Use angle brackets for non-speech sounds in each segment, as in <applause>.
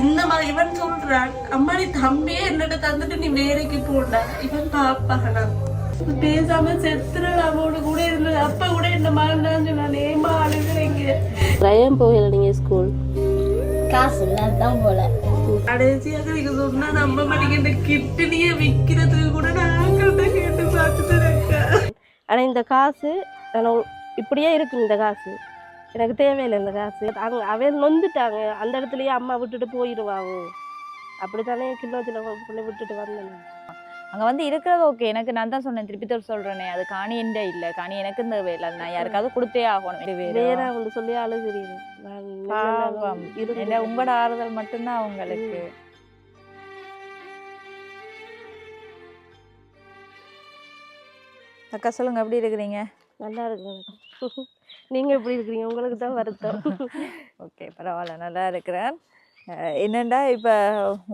இந்த மாதிரி இவன் சொல்றான் அம்மா நீ தம்பியே என்னட்ட தந்துட்டு நீ வேலைக்கு போடா. இவன் பாப்பானா? பேசாம செத்துறா அவனோட கூட இருந்தது அப்ப கூட என்ன மகன் நான் ஏமா அழுகுறீங்க ரயம் போகல நீங்க ஸ்கூல் காசு இல்லாதான் போல. கடைசியாக நீங்க சொன்னா நம்ப மாட்டீங்க. இந்த கிட்னிய விக்கிறதுக்கு கூட நான் கேட்டு பார்த்துட்டு ஆனா இந்த காசு இப்படியே இருக்கு இந்த காசு. எனக்கு தேவையில்லை இந்த காசு. அங்க அவன் நொந்துட்டாங்க. அந்த இடத்துலயே அம்மா விட்டுட்டு போயிடுவாங்க அப்படித்தானே கிலோச்சில் கொண்டு விட்டுட்டு வந்தேன். அங்க வந்து இருக்கிறது ஓகே எனக்கு நான் தான் சொன்னேன் திருப்பி தர சொல்றேனே. அது காணி என்ற இல்ல. காணி எனக்கு இந்த வேலை. நான் யாருக்காவது கொடுத்தே ஆகணும். வேற அவங்க சொல்லி அழுகிறீங்க. உங்களோட ஆறுதல் மட்டும்தான் அவங்களுக்கு. அக்கா சொல்லுங்க. எப்படி இருக்கிறீங்க? நல்லா இருக்கு நீங்க எப்படி இருக்கிறீங்க உங்களுக்கு தான் வருத்தம். <laughs> ஓகே பரவாயில்ல நல்லா இருக்கிறேன். என்னண்டா இப்போ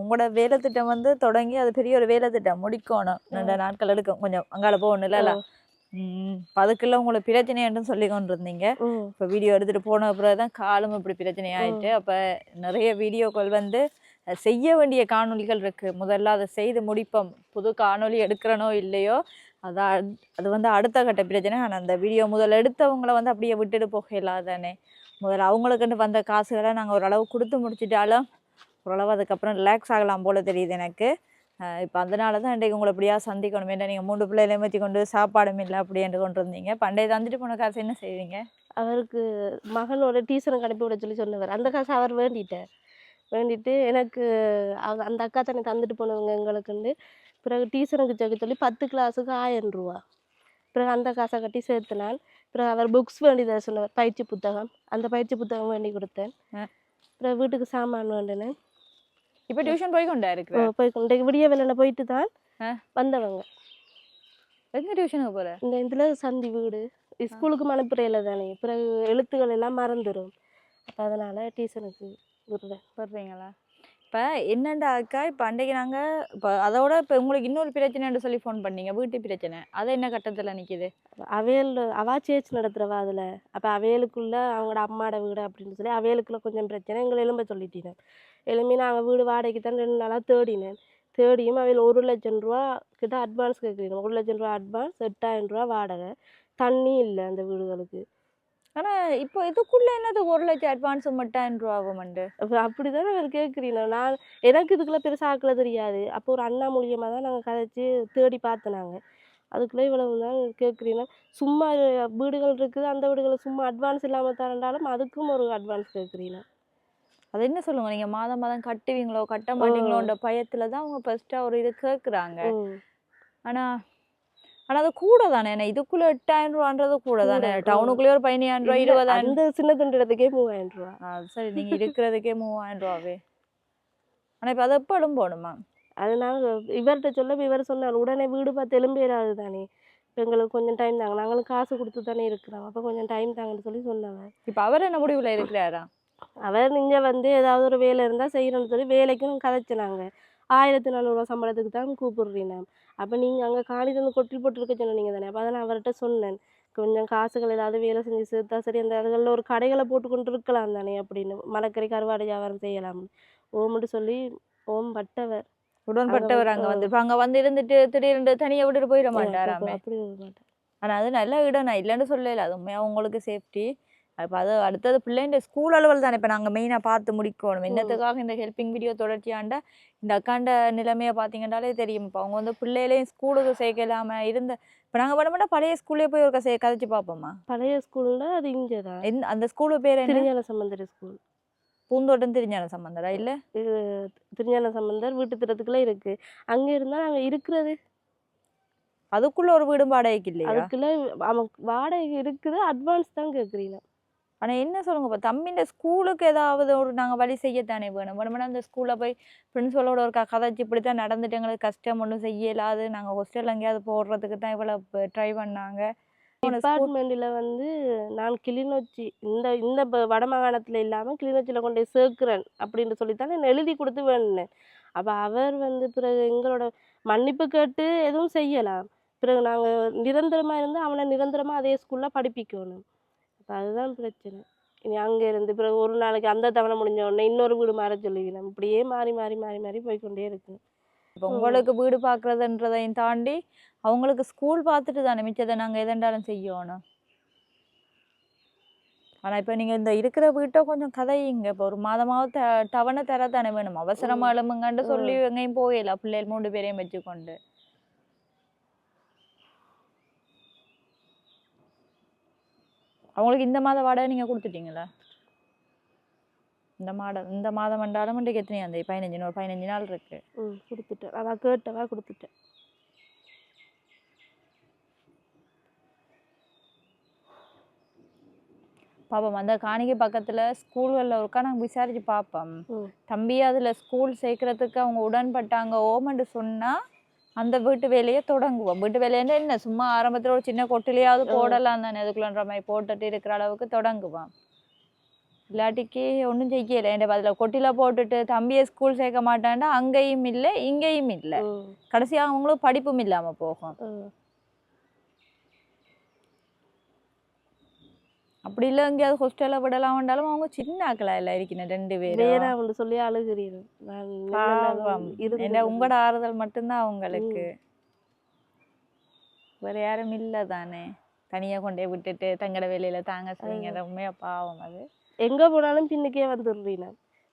உங்களோட வேலை திட்டம் வந்து தொடங்கி அது பெரிய ஒரு வேலை திட்டம் முடிக்கணும் ரெண்டு நாட்கள் எடுக்கும். கொஞ்சம் அங்கால போகணும் இல்ல ம் அதுக்குள்ள உங்களுக்கு பிரச்சனைன்னு சொல்லி கொண்டு இருந்தீங்க. இப்போ வீடியோ எடுத்துட்டு போன பிறகு தான் காலும் இப்படி பிரச்சனை ஆயிட்டு அப்போ நிறைய வீடியோக்கள் வந்து செய்ய வேண்டிய காணொளிகள் இருக்கு. முதல்ல அதை செய்து முடிப்போம். புது காணொளி எடுக்கிறனோ இல்லையோ அதான் அது வந்து அடுத்த கட்ட பிரச்சனை ஆனால் அந்த வீடியோ முதல்ல எடுத்தவங்கள வந்து அப்படியே விட்டுட்டு போக இல்லாதானே முதல்ல அவங்களுக்குன்னு வந்த காசுகளை நாங்கள் ஓரளவு கொடுத்து முடிச்சிட்டாலும் ஓரளவு அதுக்கப்புறம் ரிலாக்ஸ் ஆகலாம் போல் தெரியுது எனக்கு. இப்போ அதனால தான் இன்றைக்கு உங்களை எப்படியா சந்திக்கணும். ஏன்னா நீங்கள் மூன்று பிள்ளைகளை ஏமாற்றி கொண்டு சாப்பாடும் இல்லை அப்படின்ட்டு கொண்டு இருந்தீங்க பண்டைய தந்துட்டு போன காசு என்ன செய்வீங்க? அவருக்கு மகனோட டீச்சருக்கு அனுப்பி விட சொல்லி சொன்னவர். அந்த காசு அவர் வேண்டிட்டார். வேண்டிட்டு எனக்கு அந்த அக்கா தானே தந்துட்டு போனவங்க எங்களுக்குண்டு பிறகு டீச்சருக்கு சேர்க்க சொல்லி பத்து கிளாஸுக்கு ஆயிரம் ரூபா. பிறகு அந்த காசை கட்டி சேர்த்துனான். பிறகு அவர் புக்ஸ் வேண்டியதாக சொன்னவர் பயிற்சி புத்தகம். அந்த பயிற்சி புத்தகம் வேண்டி கொடுத்தேன். பிறகு வீட்டுக்கு சாமான் வேண்டினேன். இப்போ டியூஷன் போய் கொண்டா இருக்கிற? போய் இன்றைக்கு விடிய வேலையில போயிட்டு தான். வந்தவங்க. எங்க டியூஷனுக்கு போற? இந்த இதில் சந்தி வீடு. ஸ்கூலுக்கு அனுப்புறையில தானே. பிறகு எழுத்துக்கள் எல்லாம் மறந்துடும் அப்போ அதனால் டியூஷனுக்கு விடுறேன். வர்றீங்களா அப்போ என்னண்டா அக்கா இப்போ அன்றைக்கு நாங்கள் இப்போ அதோட இப்போ உங்களுக்கு இன்னொரு பிரச்சனைன்னு சொல்லி ஃபோன் பண்ணீங்க. வீட்டு பிரச்சனை. அது என்ன கட்டத்தில் நிற்கிது அவையல் அவா சேர்ச்சி நடத்துகிறவா அதில். அப்போ அவையலுக்குள்ள அவங்களோட அம்மாட வீடு அப்படின்னு சொல்லி அவையலுக்குள்ளே கொஞ்சம் பிரச்சனை. எங்களை எலும்ப சொல்லிட்டேன் எலும்பி நாங்கள் வீடு வாடகைக்கு தான் ரெண்டு நாளாக தேடினேன். தேடியும் அவையில் ஒரு லட்சம் ரூபா கிட்ட அட்வான்ஸ் கேட்குறீங்க ஒரு லட்சம் ரூபா அட்வான்ஸ் எட்டாயிரம் ரூபா வாடகை. தண்ணி இல்லை அந்த வீடுகளுக்கு. ஆனால் இப்போ இதுக்குள்ள என்னது ஒரு லட்சம் அட்வான்ஸ் மட்டும் ரூபா ஆகும்ண்டு அப்போ அப்படி தானே அவர் கேட்குறீங்க நான் எனக்கு இதுக்குள்ள பெருசாக ஆக்கல தெரியாது. அப்போ ஒரு அண்ணா மூலியமாக தான் நாங்கள் கதைச்சி தேடி பார்த்தனாங்க அதுக்குள்ளே இவ்வளவு தான் கேட்குறீங்க சும்மா வீடுகள் இருக்குது. அந்த வீடுகளை சும்மா அட்வான்ஸ் இல்லாமல் தரண்டாலும் அதுக்கும் ஒரு அட்வான்ஸ் கேட்குறீங்க அது என்ன சொல்லுங்க? நீங்கள் மாதம் மாதம் கட்டுவீங்களோ கட்ட மாட்டீங்களோன்ற பயத்தில் தான் அவங்க ஃபர்ஸ்ட்டாக ஒரு இது கேட்குறாங்க ஆனால் ஆனால் அது கூட தானே என்ன இதுக்குள்ள எட்டாயிரம் ரூபான்றது கூட தானே. டவுனுக்குள்ளேயே ஒரு பதினாயிரம் ரூபா இருபதாயிரம் அந்த சின்ன துண்டு இடத்துக்கே மூவாயிரம் ரூபா. சரி நீங்கள் இருக்கிறதுக்கே மூவாயிரம் ரூபாவே. ஆனால் இப்போ அதை எப்போ போகணுமா அது நாங்கள் இவர்கிட்ட சொல்ல இவர் சொன்னார் உடனே வீடு பார்த்து எலும்பேறாது தானே. இப்போ எங்களுக்கு கொஞ்சம் டைம் தாங்க. நாங்களும் காசு கொடுத்து தானே இருக்கிறோம். அப்போ கொஞ்சம் டைம் தாங்கன்னு சொல்லி சொன்னாங்க இப்போ அவர் என்ன முடிவில் இருக்கிறாரா? அவர் இங்கே வந்து ஏதாவது ஒரு வேலை இருந்தால் செய்யணும்னு சொல்லி வேலைக்கும் கதைச்சினாங்க. ஆயிரத்தி நானூறுரூவா சம்பளத்துக்கு தான் கூப்பிடுறீங்க. அப்போ நீங்கள் அங்கே காணிட்டு வந்து கொட்டில் போட்டுருக்க சொன்னீங்க தானே. அப்போ அதை நான் அவர்கிட்ட சொன்னேன். கொஞ்சம் காசுகள் ஏதாவது வேலை செஞ்சு சேர்த்தா சரி அந்த அதுகளில் ஒரு கடைகளை போட்டு கொண்டு இருக்கலாம் தானே அப்படின்னு. மரக்கறி கருவாடு வியாபாரம் செய்யலாம். ஓம்னு சொல்லி ஓம் பட்டவர். உடன்பட்டவர் அங்கே ஆ. வந்து. இப்போ அங்கே வந்து இருந்துட்டு திடீர்னு தனியாக விட்டுட்டு போயிட மாட்டாராமே. அப்படி ஆனால் அது நல்ல இடம். நான் இல்லைன்னு சொல்லல. அது உண்மையாக உங்களுக்கு சேஃப்டி இப்போ அது அடுத்தது பிள்ளைங்க ஸ்கூல் அளவில் தானே இப்போ நாங்கள் மெயினாக பார்த்து முடிக்கணும். என்னத்துக்காக இந்த ஹெல்பிங் வீடியோ தொடர்ச்சியாண்டா இந்த அக்காண்ட நிலைமையை பார்த்தீங்கன்னாலே தெரியும். இப்போ அவங்க வந்து பிள்ளைகளையும் ஸ்கூலுக்கு சேர்க்கலாம இருந்த இப்போ நாங்கள் பண்ண மாட்டோம் பழைய ஸ்கூல்லே போய் ஒரு கதை கதைச்சு பார்ப்போமா பழைய ஸ்கூல்ல அது இங்கே தான் எந்த அந்த ஸ்கூலு பேர் திருஞான சம்பந்தர் ஸ்கூல் பூந்தோட்டம் திருஞான சம்பந்தரா இல்லை? திருஞான சம்பந்தர் வீட்டு திட்டத்துக்குள்ளே இருக்கு. அங்கே இருந்தால் நாங்கள் இருக்கிறது. அதுக்குள்ள ஒரு வீடும் வாடகைக்கு இல்லையா? அதுக்குள்ள வாடகை இருக்குது. அட்வான்ஸ் தான் கேட்குறீங்க ஆனால் என்ன சொல்லுங்க இப்போ தம்பின்ற ஸ்கூலுக்கு ஏதாவது ஒரு நாங்கள் வழி செய்யத்தானே வேணும்? வேணும்னா அந்த ஸ்கூலில் போய் பிரின்ஸிபலோட ஒரு கதைச்சு இப்படி தான் நடந்துட்டு எங்களுக்கு கஷ்டம் ஒன்றும் செய்யலாது. நாங்கள் ஹோஸ்டலில் எங்கேயாவது போடுறதுக்கு தான் இவ்வளோ ட்ரை பண்ணாங்க. டிபார்ட்மெண்ட்டில் வந்து நான் கிளிநொச்சி இந்த இந்த ப- வடமாகாணத்தில் இல்லாமல் கிளிநொச்சியில் கொண்டு போய் சேர்க்குறேன் அப்படின்னு சொல்லித்தான் நான் எழுதி கொடுத்து வேணுனேன். அப்போ அவர் வந்து பிறகு எங்களோட மன்னிப்பு கேட்டு எதுவும் செய்யலாம். பிறகு நாங்கள் நிரந்தரமாக இருந்து அவனை நிரந்தரமாக அதே ஸ்கூலில் படிப்பிக்கணும். அதுதான் பிரச்சனை. இனி அங்கே இருந்து பிறகு ஒரு நாளைக்கு அந்த தவணை முடிஞ்ச உடனே இன்னொரு வீடு மாற சொல்லுவீங்க. இப்படியே மாறி மாறி மாறி மாறி போய்க்கொண்டே இருக்கு இப்போ உங்களுக்கு வீடு பார்க்குறதுன்றதையும் தாண்டி அவங்களுக்கு ஸ்கூல் பார்த்துட்டு தானே மிச்சத்தை நாங்கள் எதெண்டாலும் செய்யணும். ஆனால் இப்போ நீங்கள் இந்த இருக்கிற வீட்டை கொஞ்சம் கதையுங்க. இப்போ ஒரு மாதமாவது த தவணை தர தானே வேணும். அவசரமா எழும்புங்கன்னு சொல்லி எங்கேயும் போயிடல பிள்ளைகள் மூணு பேரையும் வச்சுக்கொண்டு. அவங்களுக்கு இந்த மாத வாடகை நீங்கள் கொடுத்துட்டீங்களா இந்த மாதம் இந்த மாதம் வந்தாலும் இன்றைக்கு எத்தனை அந்த பதினஞ்சு ஒரு பதினஞ்சு நாள் இருக்கு. ம் கொடுத்துட்டேன். அதான் கேட்டவா கொடுத்துட்டேன். பாப்போம். அந்த காணிக்கை பக்கத்தில் ஸ்கூல்களில் ஒருக்கா நாங்கள் விசாரிச்சு பார்ப்போம் தம்பி அதில் ஸ்கூல் சேர்க்கறதுக்கு அவங்க உடன்பட்டாங்க ஓமன்ட்டு சொன்னால் அந்த வீட்டு வேலையை தொடங்குவோம். வீட்டு வேலைன்னா என்ன? சும்மா ஆரம்பத்தில் ஒரு சின்ன கொட்டிலையாவது போடலாம் தானே. அதுக்குள்ளன்ற மாதிரி போட்டுட்டு இருக்கிற அளவுக்கு தொடங்குவோம் இல்லாட்டிக்கு ஒன்றும் செய்யலை. என் அதில் கொட்டில போட்டுட்டு தம்பியை ஸ்கூல் சேர்க்க மாட்டான்டா அங்கேயும் இல்லை இங்கேயும் இல்லை. கடைசியாக அவங்களும் படிப்பும் இல்லாமல் போகும். அப்படி இல்லை எங்கேயாவது ஹாஸ்டலில் விடலாம் வந்தாலும் அவங்க சின்ன ஆக்களா இல்லை இருக்கணும் ரெண்டு பேரும் வேணாம்னு சொல்லி அழுகிறீர்கள். உங்களோட ஆறுதல் மட்டும்தான் அவங்களுக்கு. வேற யாரும் இல்லை தானே? தனியா கொண்டே விட்டுட்டு தங்கட வேலையில தாங்க செய்யுங்க உண்மையா பாவம் அது. எங்க போனாலும் பின்னுக்கே வந்துடுறீங்க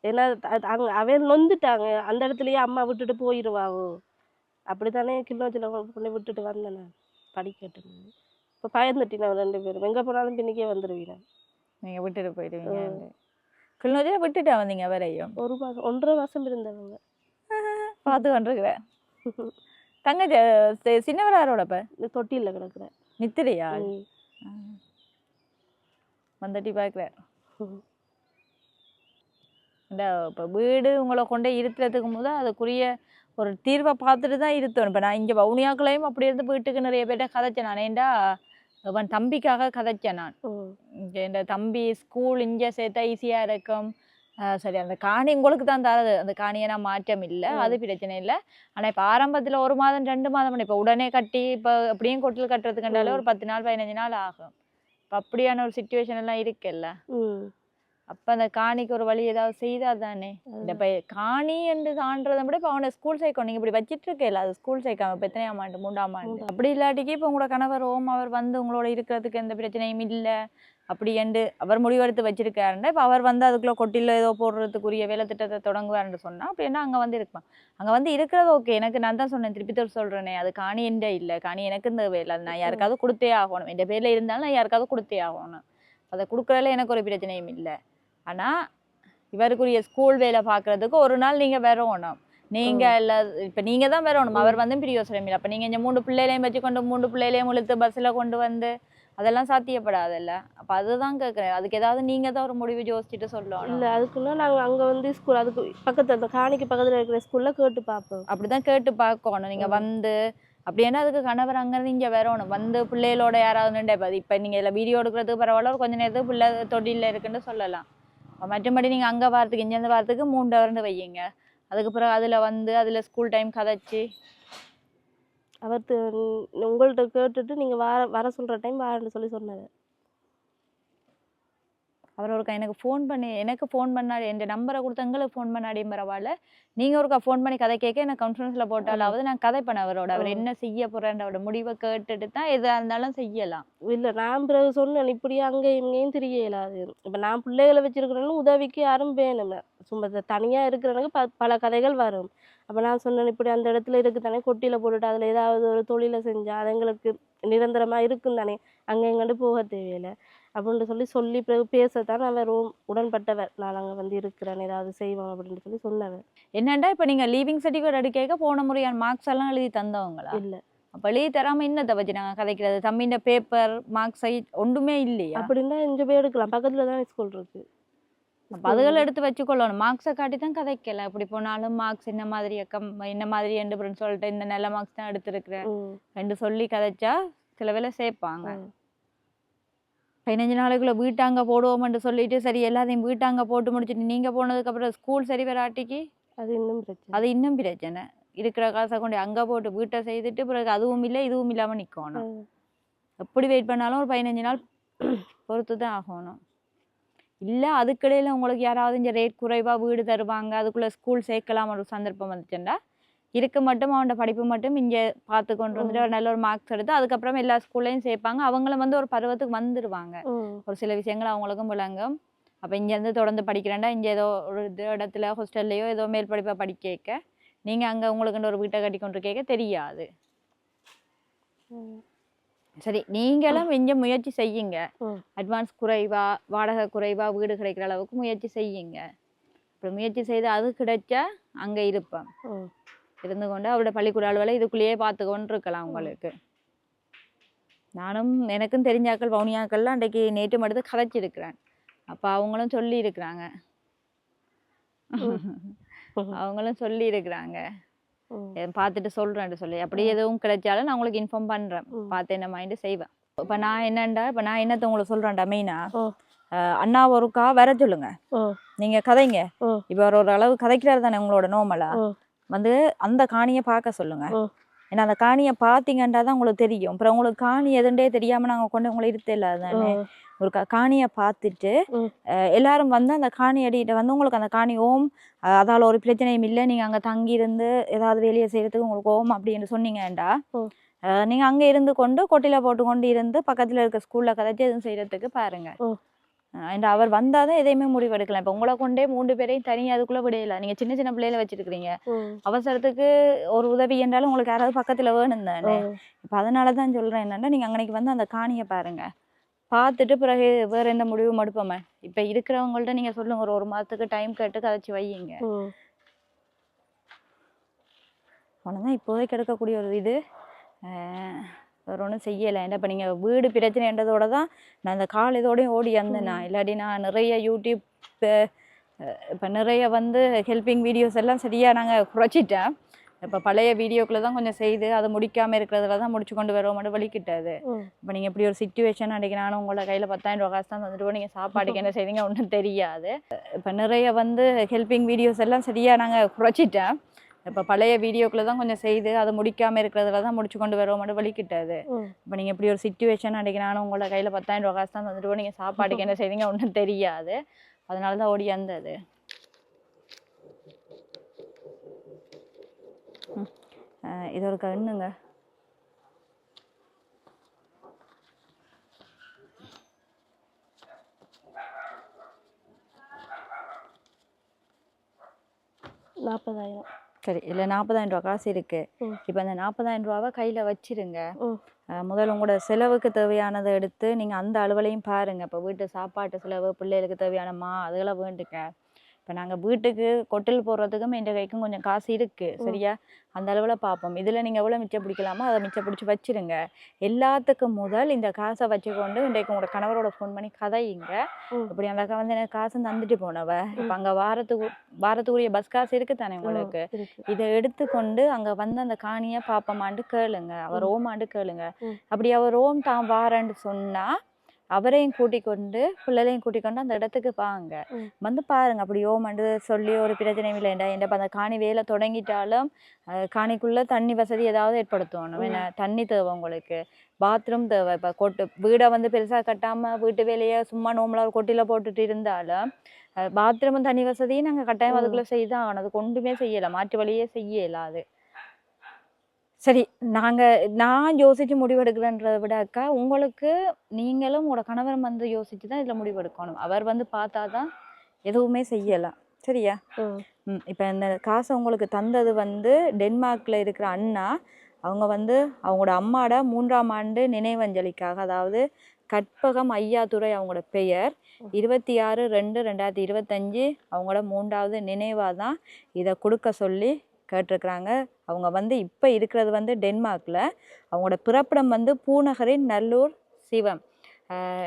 ஏன்னா அங்க அவன் நொந்துட்டாங்க. அந்த இடத்துலயே அம்மா விட்டுட்டு போயிடுவாவோ அப்படித்தானே கிலோச்சில் கொண்டு விட்டுட்டு வந்தேன் படிக்கட்டு இப்போ பயந்துட்டினேன் ரெண்டு பேரும். எங்க போனாலும் பின்னுக்கே வந்துடுவீங்க நீங்க விட்டுட்டு போயிடுவீங்க கிளிநொச்சியில விட்டுட்டா வந்தீங்க வரையும் ஒரு மாதம் ஒன்றரை மாசம் இருந்தவங்க. பார்த்து கொண்டிருக்கிறேன் <laughs> தங்கச்சி சி- சின்னவர் யாரோடப்ப இந்த தொட்டியில் கிடக்குறேன். நித்திரையா. வந்துட்டு பார்க்குறேன். இந்த இப்போ வீடு உங்களை கொண்டே இருத்துறதுக்கு போது அதுக்குரிய ஒரு தீர்வை பார்த்துட்டு தான் இருத்தணும். இப்போ நான் இங்கே வவுனியாக்களையும் அப்படி இருந்து வீட்டுக்கு நிறைய பேர்ட்ட கதைச்சேன். நான் ஏன்டா அவன் தம்பிக்காக கதைச்சேன் நான். இந்த தம்பி ஸ்கூல் இங்கே சேர்த்தா ஈஸியாக இருக்கும். சரி அந்த காணி உங்களுக்கு தான் தரது. அந்த காணியை மாற்றம் இல்லை. அது பிரச்சனை இல்லை. ஆனால் இப்போ ஆரம்பத்தில் ஒரு மாதம் ரெண்டு மாதம் இப்போ உடனே கட்டி இப்போ அப்படியும் கொட்டில் கட்டுறதுக்குண்டாலே ஒரு பத்து நாள் பதினஞ்சு நாள் ஆகும். இப்போ அப்படியான ஒரு சுச்சுவேஷன் எல்லாம் இருக்குல்ல. அப்ப அந்த காணிக்கு ஒரு வழி ஏதாவது செய்தா தானே? இந்த இப்ப காணி என்று தாண்டதை விட இப்ப அவனை ஸ்கூல் சேர்க்கணும். நீங்க இப்படி வச்சிட்டு இருக்கல அது ஸ்கூல் சேர்க்காம இப்ப எத்தனையாம் ஆண்டு மூன்றாம் ஆண்டு? அப்படி இல்லாட்டிக்கு இப்ப உங்களோட கணவர் ஓம் அவர் வந்து உங்களோட இருக்கிறதுக்கு எந்த பிரச்சனையும் இல்ல. அப்படி என்று அவர் முடிவெடுத்து வச்சிருக்காருன்னா இப்ப அவர் வந்து அதுக்குள்ள கொட்டில ஏதோ போடுறதுக்குரிய வேலை திட்டத்தை தொடங்குவாருன்னு சொன்னா அப்ப என்ன அங்க வந்து இருப்பான் அங்க வந்து இருக்கிறது ஓகே எனக்கு நான் தான் சொன்னேன் திருப்பி திருப்பி சொல்றேனே. அது காணி என்ற இல்ல. காணி எனக்கு இந்த வேலை. அது நான் யாருக்காவது கொடுத்தே ஆகணும். என் பேர்ல இருந்தாலும் நான் யாருக்காவது கொடுத்தே ஆகணும். அதை கொடுக்கறதுல எனக்கு ஒரு பிரச்சனையும் இல்லை. ஆனா இவருக்குரிய ஸ்கூல் வேலை பார்க்கறதுக்கு ஒரு நாள் நீங்க வரணும். நீங்க இல்ல இப்ப நீங்க தான் வரணும். அவர் வந்து பிரியோசனம் இல்லை. அப்ப நீங்க இந்த மூணு பிள்ளைகளையும் வச்சு கொண்டு மூணு பிள்ளைகளையும் இழுத்து பஸ்ல கொண்டு வந்து அதெல்லாம் சாத்தியப்படாதுல்ல? அப்ப அதுதான் கேட்குறேன் அதுக்கு ஏதாவது நீங்க தான் ஒரு முடிவு யோசிச்சுட்டு சொல்லணும். இல்லை அதுக்குன்னா நாங்கள் அங்கே வந்து ஸ்கூல் அதுக்கு பக்கத்தில் அந்த காணிக்கு பக்கத்தில் இருக்கிற ஸ்கூலில் கேட்டு பார்ப்போம். அப்படிதான் கேட்டு பார்க்கணும். நீங்க வந்து அப்படின்னா அதுக்கு கணவர் அங்கிருந்து இங்க வரணும். வந்து பிள்ளைகளோட யாராவது நின்று இப்ப இப்ப நீங்க இதுல வீடியோ எடுக்கிறதுக்கு பரவாயில்ல. ஒரு கொஞ்ச நேரத்துக்கு பிள்ளை தொட்டில இருக்குன்னு சொல்லலாம். மற்றபடி நீங்கள் அங்கே வாரத்துக்கு இங்கேருந்து வாரத்துக்கு மூணு ஹவர்னு வையுங்க. அதுக்கு பிறகு அதில் வந்து அதில் ஸ்கூல் டைம் கதைச்சி. அவர் உங்கள்கிட்ட கேட்டுட்டு நீங்கள் வர வர சொல்கிற டைம் வாரன்னு சொல்லி சொன்னார். அவர் ஒருக்கா எனக்கு ஃபோன் பண்ணி எனக்கு ஃபோன் பண்ணாடி என் நம்பரை கொடுத்து எங்களுக்கு ஃபோன் பண்ணாடியும் பரவாயில்ல. நீங்கள் ஒருக்கா ஃபோன் பண்ணி கதை கேட்க எனக்கு கான்ஃபரன்ஸில் போட்டாலாவது நான் கதை பண்ண அவரோட. அவர் என்ன செய்ய போகிறேன்ற அவரோட முடிவை கேட்டுட்டு தான் எதாக இருந்தாலும் செய்யலாம். இல்லை நான் பிறகு சொன்னேன் இப்படியே அங்கே இங்கேயும் தெரிய இயலாது. இப்போ நான் பிள்ளைகளை வச்சிருக்கிறேன்னு உதவிக்கு யாரும் வேணும் சும்மா தனியாக இருக்கிறவனுக்கு ப பல கதைகள் வரும். அப்போ நான் சொன்னேன் இப்படி அந்த இடத்துல இருக்கு தானே கொட்டியில் போட்டுட்டு அதில் ஏதாவது ஒரு தொழிலை செஞ்சால் அது எங்களுக்கு நிரந்தரமாக இருக்கும் தானே அங்கே எங்கேண்டு போக தேவையில்லை. அப்படின்னு சொல்லி சொல்லி பிறகு பேசத்தான் அவர் உடன்பட்டவர் நான் அங்கே வந்து இருக்கிறேன் ஏதாவது செய்வோம் அப்படின்னு சொல்லி சொன்னவர் என்னண்டா இப்போ நீங்கள் லீவிங் சர்டிஃபிகேட் எடுக்க போன முறையான மார்க்ஸ் எல்லாம் எழுதி தந்தவங்களா? இல்லை. அப்போ எழுதி தராமல் என்னத்தை வச்சு நாங்கள் கதைக்கிறது? தம்பின்ற பேப்பர் மார்க்ஸ் ஒன்றுமே இல்லையா? அப்படின்னா இங்கே போய் எடுக்கலாம். பக்கத்தில் தான் ஸ்கூல் இருக்கு. அதுகளை எடுத்து வச்சுக்கொள்ளணும். மார்க்ஸை காட்டி தான் கதைக்கல. இப்படி போனாலும் மார்க்ஸ் என்ன மாதிரி அக்கம் என்ன மாதிரி அப்படின்னு சொல்லிட்டு இந்த நல்ல மார்க்ஸ் தான் எடுத்திருக்கிறேன். ரெண்டு சொல்லி கதைச்சா சில வேளை சேர்ப்பாங்க. பதினஞ்சு நாளைக்குள்ள வீட்டாங்க போடுவோம்னு சொல்லிட்டு சரி எல்லாத்தையும் வீட்டாங்க போட்டு முடிச்சுட்டு நீங்க போனதுக்கு அப்புறம் ஸ்கூல் சரி வராட்டிக்கு அது இன்னும் பிரச்சனை. அது இன்னும் பிரச்சனை. இருக்கிற காசை கொண்டு அங்க போட்டு வீட்டை செய்துட்டு பிறகு அதுவும் இல்லை இதுவும் இல்லாம நிக்கணும். ம். எப்படி வெயிட் பண்ணாலும் ஒரு பதினஞ்சு நாள் <clears throat> பொறுத்து தான் ஆகணும். இல்லை அதுக்கிடையில் உங்களுக்கு யாராவது இந்த ரேட் குறைவாக வீடு தருவாங்க அதுக்குள்ளே ஸ்கூல் சேர்க்கலாம் ஒரு சந்தர்ப்பம் வந்துச்சுண்டா இருக்க மட்டும் அவனோட படிப்பு மட்டும் இங்கே பார்த்து கொண்டு வந்துட்டு ஒரு நல்ல ஒரு மார்க்ஸ் எடுத்து அதுக்கப்புறம் எல்லா ஸ்கூல்லையும் சேர்ப்பாங்க. அவங்களும் வந்து ஒரு பருவத்துக்கு வந்துடுவாங்க ஒரு சில விஷயங்கள் அவங்களுக்கும் விளங்கும். அப்போ இங்கேருந்து தொடர்ந்து படிக்கிறேன்டா இங்கே ஏதோ ஒரு இடத்துல ஹாஸ்டல்லையோ ஏதோ மேல் படிப்பை படிக்க கேட்க நீங்கள் அங்கே உங்களுக்குன்னு ஒரு வீட்டை கட்டி கொண்டு கேட்க தெரியாது. சரி நீங்களும் இங்கே முயற்சி செய்யுங்க. அட்வான்ஸ் குறைவா வாடகை குறைவா வீடு கிடைக்கிற அளவுக்கு முயற்சி செய்யுங்க. அப்புறம் முயற்சி செய்து அது கிடைச்சா அங்கே இருப்பேன். இருந்து கொண்டு அவரோட பள்ளிக்கூட அலுவலை இதுக்குள்ளேயே பார்த்து கொண்டு இருக்கலாம் உங்களுக்கு. நானும் எனக்கும் தெரிஞ்சாக்கள் வவுனியாக்கள்லாம் அன்றைக்கு நேற்று மட்டும் கதைச்சிருக்கிறேன் அப்போ அவங்களும் சொல்லி இருக்கிறாங்க அவங்களும் சொல்லி இருக்கிறாங்க பார்த்துட்டு சொல்கிறேன் சொல்லி. அப்படி எதுவும் கிடைச்சாலும் நான் உங்களுக்கு இன்ஃபார்ம் பண்ணுறேன். பார்த்து என்ன மைண்டு செய்வேன். இப்போ நான் என்னண்டா இப்போ நான் என்னத்தை உங்களுக்கு சொல்கிறேன்டா மெயினாக அண்ணா ஒருக்கா வர சொல்லுங்க. ஓ. நீங்கள் கதைங்க. இப்போ ஒரு அளவு கதைக்கிறாரு தானே உங்களோட நோமலா வந்து அந்த காணியை பார்க்க சொல்லுங்க. ஏன்னா அந்த காணியை பார்த்தீங்கன்றா தான் உங்களுக்கு தெரியும். அப்புறம் உங்களுக்கு காணி எதுண்டே தெரியாம நாங்க கொண்டு உங்களை இருத்த இல்லை தானே ம் ஒரு காணியை பார்த்துட்டு எல்லாரும் வந்து அந்த காணி அடியிட்ட வந்து உங்களுக்கு அந்த காணி ஓம் அதால ஒரு பிரச்சனையும் இல்லை. நீங்க அங்க தங்கி இருந்து ஏதாவது வேலையை செய்யறதுக்கு உங்களுக்கு ஓம் அப்படின்னு. அஹ், நீங்க அங்க இருந்து கொண்டு கொட்டில போட்டு கொண்டு இருந்து பக்கத்துல இருக்க ஸ்கூல்ல கதைச்சு எதுவும் செய்யறதுக்கு பாருங்க. அண்ட் அவர் வந்தாதான் எதையுமே முடிவெடுக்கலாம் இப்போ உங்களை கொண்டே மூன்று பேரையும் தனியாக அதுக்குள்ள விடையில. நீங்க சின்ன சின்ன பிள்ளையில வச்சிருக்கிறீங்க. அவசரத்துக்கு ஒரு உதவி என்றாலும் உங்களுக்கு யாராவது பக்கத்துல வேணும் தானே? இப்போ அதனால தான் சொல்கிறேன் என்னன்னா நீங்கள் அன்னைக்கு வந்து அந்த காணியை பாருங்க. பார்த்துட்டு பிறகு வேற எந்த முடிவும் எடுப்போமே? இப்போ இருக்கிறவங்கள்ட்ட நீங்கள் சொல்லுங்க. ஒரு ஒரு மாதத்துக்கு டைம் கேட்டு கதைச்சி வையுங்க. அவ்வளோதான் இப்போதைக்கு எடுக்கக்கூடிய ஒரு இது. வேற ஒன்றும் செய்யலை. ஏன்னா இப்போ நீங்கள் வீடு பிரச்சனைன்றதோட தான் நான் அந்த கால் இதோடயும் ஓடி நான். இல்லாட்டி நான் நிறைய யூடியூப் இப்போ நிறைய வந்து ஹெல்பிங் வீடியோஸ் எல்லாம் சரியாக நாங்கள் குறைச்சிட்டேன். இப்போ பழைய வீடியோக்குள்ள தான் கொஞ்சம் செய்து அதை முடிக்காமல் இருக்கிறதுல தான் முடிச்சு கொண்டு வருவோம் மட்டும் வலிக்கிட்டது. இப்போ நீங்கள் இப்படி ஒரு சுச்சுவேஷன் அன்றைக்கி நானும் உங்களோட கையில் பத்தாயிரம் ரூபா காசு தான் தந்துட்டு நீங்கள் சாப்பாடுக்கு என்ன செய்வீங்க ஒன்றும் தெரியாது. இப்போ நிறைய வந்து ஹெல்பிங் வீடியோஸ் எல்லாம் சரியாக நாங்கள் குறைச்சிட்டேன். இப்போ பழைய வீடியோக்குள்ள தான் கொஞ்சம் செய்து அதை முடிக்காமல் இருக்கிறதுல தான் முடிச்சு கொண்டு வருவோம் மட்டும் வலிக்கிட்டது இப்போ நீங்கள் இப்படி ஒரு சுச்சுவேஷன் அன்றைக்கி நானும் உங்களோட கையில் பத்தாயிரம் ரூபா காசு தான் தந்துட்டு நீங்கள் சாப்பாடுக்கு <laughs> என்ன செய்வீங்க ஒன்றும் தெரியாது. அதனால தான் ஓடி வந்தது. ம். அஹ் இது ஒரு கண்ணுங்க. நாற்பதாயிரம் சரி இதில் நாற்பதாயிரம் ரூபா காசு இருக்குது ம். இப்போ அந்த நாற்பதாயிரம் ரூபாவை கையில் வச்சிருங்க. முதல்ல உங்களோட செலவுக்கு தேவையானதை எடுத்து நீங்கள் அந்த அலுவலையும் பாருங்கள் இப்போ வீட்டு சாப்பாட்டு செலவு பிள்ளைகளுக்கு தேவையான மா அதெல்லாம் வேண்டுங்க. இப்போ நாங்கள் வீட்டுக்கு கொட்டில் போடுறதுக்கும் என் கைக்கும் கொஞ்சம் காசு இருக்குது சரியா? அந்த அளவில் பார்ப்போம் இதில் நீங்கள் எவ்வளோ மிச்சம் பிடிக்கலாமோ அதை மிச்சம் பிடிச்சி வச்சிருங்க. எல்லாத்துக்கும் முதல் இந்த காசை வச்சுக்கொண்டு இன்றைக்கு உங்களோட கணவரோட ஃபோன் பண்ணி கதையுங்க. இப்படி அந்த அக்கா வந்து எனக்கு காசு தந்துட்டு போனவ. இப்போ அங்கே வாரத்துக்கு வாரத்துக்குரிய பஸ் காசு இருக்கு தானே உங்களுக்கு? இதை எடுத்துக்கொண்டு அங்க வந்து அந்த காணியை பாப்பமாண்டு கேளுங்க. அவர் ஓமாண்டு கேளுங்க. அப்படி அவர் ஓம் தான் வாரன்னு சொன்னா அவரையும் கூட்டிக் கொண்டு பிள்ளைகளையும் கூட்டிக் கொண்டு அந்த இடத்துக்கு வாங்க. ம். வந்து பாருங்க அப்படி ஓமாண்டு சொல்லி ஒரு பிரச்சனையும் இல்லைண்டா என்ன அந்த காணி வேலை தொடங்கிட்டாலும் காணிக்குள்ள தண்ணி வசதி ஏதாவது ஏற்படுத்தணும். என்ன தண்ணி தேவை உங்களுக்கு. பாத்ரூம் தேவை. இப்போ கொட்டு வீடை வந்து பெருசா கட்டாம வீட்டு வேலையை சும்மா நோம்பலா ஒரு கொட்டில போட்டுட்டு இருந்தாலும் பாத்ரூமும் தண்ணி வசதியும் நாங்க கட்டாயம். அதுக்குள்ள செய்தான் ஆகணும் அதுக்கு ஒன்றுமே செய்யல. மாற்று வழியே செய்யல அது. சரி நாங்க நான் யோசிச்சு முடிவெடுக்கிறேன்றதை விட அக்கா உங்களுக்கு நீங்களும் உங்களோட கணவரும் வந்து யோசிச்சு தான் இதுல முடிவெடுக்கணும். அவர் வந்து பார்த்தாதான் எதுவுமே செய்யலாம். சரியா? ம் ம் இப்போ இந்த காசை உங்களுக்கு தந்தது வந்து டென்மார்க்கில் இருக்கிற அண்ணா அவங்க வந்து அவங்களோட அம்மாட மூன்றாம் ஆண்டு நினைவஞ்சலிக்காக அதாவது கற்பகம் ஐயாதுரை அவங்களோட பெயர் இருபத்தி ஆறு ரெண்டு ரெண்டாயிரத்தி இருபத்தஞ்சு அவங்களோட மூன்றாவது நினைவாக தான் இதை கொடுக்க சொல்லி கேட்டிருக்கிறாங்க. அவங்க வந்து இப்போ இருக்கிறது வந்து டென்மார்க்கில் அவங்களோட பிறப்பிடம் வந்து பூநகரின் நல்லூர் சிவம்.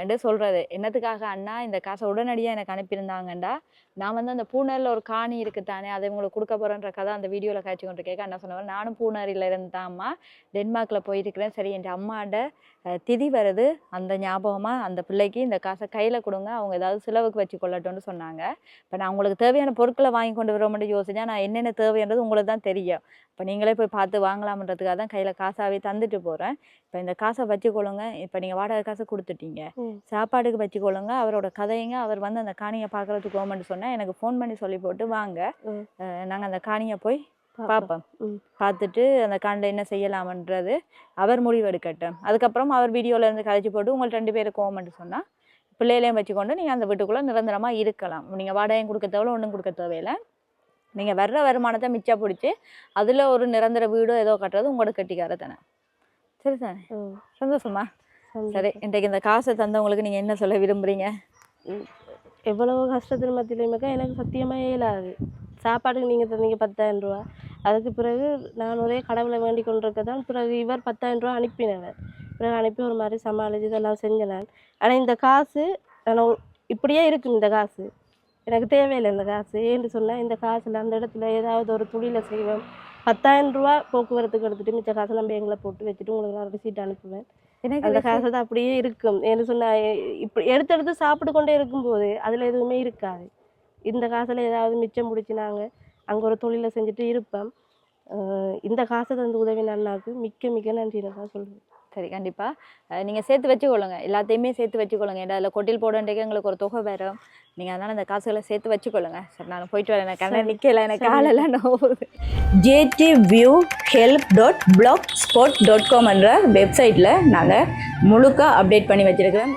என்று சொல்கிறது என்னத்துக்காக அண்ணா இந்த காசை உடனடியாக எனக்கு அனுப்பியிருந்தாங்கண்டா? நான் வந்து அந்த பூனரில் ஒரு காணி இருக்குத்தானே அதை உங்களுக்கு கொடுக்க போகிறேன்ற கதை அந்த வீடியோவில் காய்ச்சி கொண்டு கேட்க அண்ணா சொன்னவர் நானும் பூனரில் இருந்தாம்மா டென்மார்க்கில் போயிருக்கிறேன் சரி என் அம்மாண்ட திதி வருது. அந்த ஞாபகமாக அந்த பிள்ளைக்கு இந்த காசை கையில் கொடுங்க. அவங்க ஏதாவது செலவுக்கு வச்சு கொள்ளட்டும்னு சொன்னாங்க. இப்போ நான் உங்களுக்கு தேவையான பொருட்களை வாங்கி கொண்டு வர யோசிச்சா நான் என்னென்ன தேவைன்றது உங்களுக்கு தான் தெரியும். இப்போ நீங்களே போய் பார்த்து வாங்கலாம்ன்றதுக்காக தான் கையில் காசாகவே தந்துட்டு போகிறேன் இப்போ இந்த காசை வச்சுக்கொள்ளுங்க. இப்போ நீங்கள் வாடகை காசை கொடுத்துட்டீங்க. சாப்பாடுக்கு வச்சுக்கொள்ளுங்க. அவரோட கதைங்க அவர் வந்து அந்த காணியை பார்க்கறதுக்கு போகணும்னு சொன்னா எனக்கு ஃபோன் பண்ணி சொல்லி போட்டு வாங்க. ம். அஹ் நாங்க அந்த காணியை போய் பார்ப்போம். பார்த்துட்டு அந்த காணில் என்ன செய்யலாமன்றது அவர் முடிவு எடுக்கட்டும். அதுக்கப்புறம் அவர் வீடியோல இருந்து கதைச்சு போட்டு உங்கள்ட்ட ரெண்டு பேருக்கு கோமெண்ட் சொன்னா பிள்ளைகளையும் வச்சுக்கொண்டு நீங்க அந்த வீட்டுக்குள்ள நிரந்தரமா இருக்கலாம். நீங்க வாடகையும் கொடுக்க தேவையில்ல ஒன்றும் கொடுக்க தேவையில்லை. நீங்க வர்ற வருமானத்தை மிச்சம் பிடிச்சி அதுல ஒரு நிரந்தர வீடோ ஏதோ கட்டுறது உங்களோட கட்டிக்கார தானே சரி தானே. சந்தோஷமா. சரி இன்றைக்கு இந்த காசை தந்தவங்களுக்கு நீங்க என்ன சொல்ல விரும்புறீங்க? எவ்வளவு கஷ்டத்தின் மத்தியிலுமேக்கா எனக்கு சத்தியமாக இயலாது. சாப்பாடுக்கு நீங்கள் தந்தீங்க பத்தாயிரம் ரூபா. அதுக்கு பிறகு நான் ஒரே கடவுளை வேண்டி கொண்டிருக்க தான் பிறகு இவர் பத்தாயிரம் ரூபா அனுப்பினவர். பிறகு அனுப்பி ஒரு மாதிரி சமாளித்து இதெல்லாம் செஞ்சேன் நான் ஆனால் இந்த காசு நான் இப்படியே இருக்கும் இந்த காசு. எனக்கு தேவையில்லை இந்த காசு. ஏன்னு சொன்னால் இந்த காசில் அந்த இடத்துல ஏதாவது ஒரு தொழிலை செய்வேன் பத்தாயிரம் ரூபா போக்குவரத்துக்கு எடுத்துட்டு மிச்ச காசெல்லாம் பேங்கில் போட்டு வச்சுட்டு உங்களுக்கு நான் ரிசீட் அனுப்புவேன். எனக்கு அந்த காசு தான் அப்படியே இருக்கும். ஏன்னு சொன்னா இப்படி எடுத்து எடுத்து சாப்பிட்டு கொண்டே இருக்கும்போது அதில் எதுவுமே இருக்காது. இந்த காசில் ஏதாவது மிச்சம் பிடிச்சி நாங்கள் அங்கே ஒரு தொழிலை செஞ்சுட்டு இருப்போம் அஹ் இந்த காசை தந்து உதவி அண்ணாக்கு மிக்க மிக்க நன்றி தான் சொல்லுவேன் சரி கண்டிப்பா. அஹ் நீங்க சேர்த்து வச்சுக்கொள்ளுங்க. எல்லாத்தையுமே சேர்த்து வச்சுக்கொள்ளுங்க. ஏன்னா அதில் கொட்டில் போடுறதுக்கு எங்களுக்கு ஒரு தொகை வரும் நீங்க அதனால அந்த காசுகளை சேர்த்து வச்சுக்கொள்ளுங்க. சரி நான் போயிட்டு வரேன். எனக்கு கண்ணை சரி. நிக்கல. எனக்கு. காலெல்லாம் நோவுது JD view help dot blogspot dot com என்ற வெப்சைட்டில் நாங்கள் முழுக்க அப்டேட் பண்ணி வச்சிருக்கிறோம்.